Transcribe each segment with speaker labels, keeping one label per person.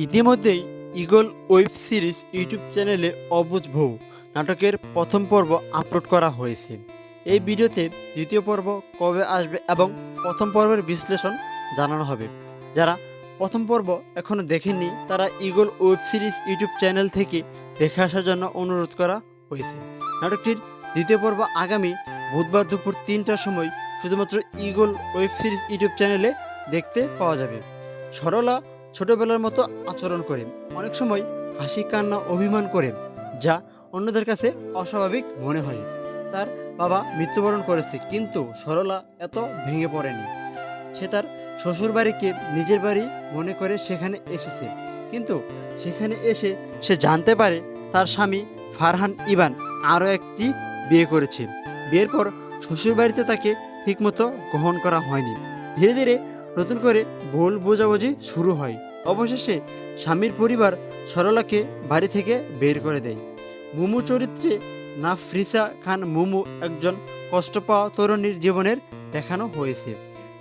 Speaker 1: ইতিমধ্যেই eagle web series YouTube চ্যানেলে অবুজ ভৌ নাটকের প্রথম পর্ব আপলোড করা হয়েছে। এই ভিডিওতে দ্বিতীয় পর্ব কবে আসবে এবং প্রথম পর্বের বিশ্লেষণ জানানো হবে। যারা প্রথম পর্ব এখনও দেখেননি, তারা eagle web series YouTube channel থেকে দেখে আসার জন্য অনুরোধ করা হয়েছে। নাটকটির দ্বিতীয় পর্ব আগামী বুধবার দুপুর তিনটার সময় শুধুমাত্র ইগল ওয়েব সিরিজ ইউটিউব চ্যানেলে দেখতে পাওয়া যাবে। সরলা ছোটবেলার মতো আচরণ করে। অনেক সময় হাসি, কান্না, অভিমান করে, যা অন্যদের কাছে অস্বাভাবিক মনে হয়। তার বাবা মৃত্যুবরণ করেছে, কিন্তু সরলা এত ভেঙে পড়েনি। সে তার শ্বশুর বাড়িকে নিজের বাড়ি মনে করে সেখানে এসেছে। কিন্তু সেখানে এসে সে জানতে পারে তার স্বামী ফারহান ইবান আরও একটি বিয়ে করেছে। বিয়ের পর শ্বশুর বাড়িতে তাকে ঠিকমতো গ্রহণ করা হয়নি। ধীরে ধীরে নতুন করে ভুল বোঝাবুঝি শুরু হয়। অবশেষে স্বামীর পরিবার সরলাকে বাড়ি থেকে বের করে দেয়। মুমু চরিত্রে নাফরিসা খান মুমু একজন কষ্ট পাওয়া তরুণীর জীবনের দেখানো হয়েছে।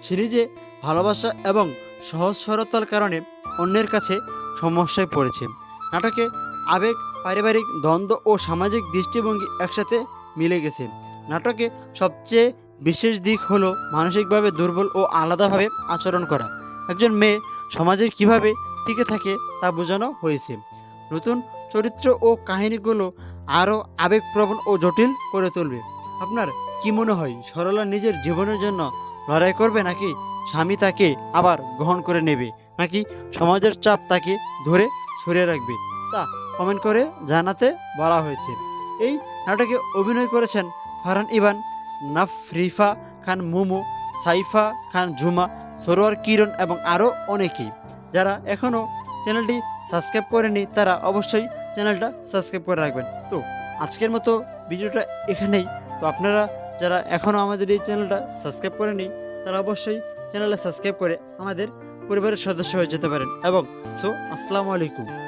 Speaker 1: সিরিজে ভালোবাসা এবং সহজ সরলতার কারণে অন্যের কাছে সমস্যায় পড়েছে। নাটকে আবেগ, পারিবারিক দ্বন্দ্ব ও সামাজিক দৃষ্টিভঙ্গি একসাথে মিলে গেছে। নাটকে সবচেয়ে বিশেষ দিক হলো মানসিকভাবে দুর্বল ও আলাদাভাবে আচরণ করা। একজন মেয়ে সমাজে কীভাবে টিকে থাকে তা বোঝানো হয়েছে। নতুন চরিত্র ও কাহিনীগুলো আরও আবেগপ্রবণ ও জটিল করে তুলবে। আপনার কি মনে হয়, সরলা নিজের জীবনের জন্য লড়াই করবে নাকি স্বামী তাকে আবার গ্রহণ করে নেবে, নাকি সমাজের চাপ তাকে ধরে সরিয়ে রাখবে? তা কমেন্ট করে জানাতে বলা হয়েছে। এই নাটকে অভিনয় করেছেন ফারহান ইবান নাফরিফা খান মুমু, সাইফা খান ঝুমা সরোয়ার কিরণ এবং আরও অনেকেই। যারা এখনও চ্যানেলটি সাবস্ক্রাইব করেনি তারা অবশ্যই চ্যানেলটা সাবস্ক্রাইব করে রাখবেন। তো, আজকের মতো ভিডিওটা এখানেই। তো আপনারা যারা এখনও আমাদের এই চ্যানেলটা সাবস্ক্রাইব করেনি তারা অবশ্যই চ্যানেলটা সাবস্ক্রাইব করে আমাদের পরিবারের সদস্য হয়ে যেতে পারেন। এবং, সো, আসসালামু আলাইকুম।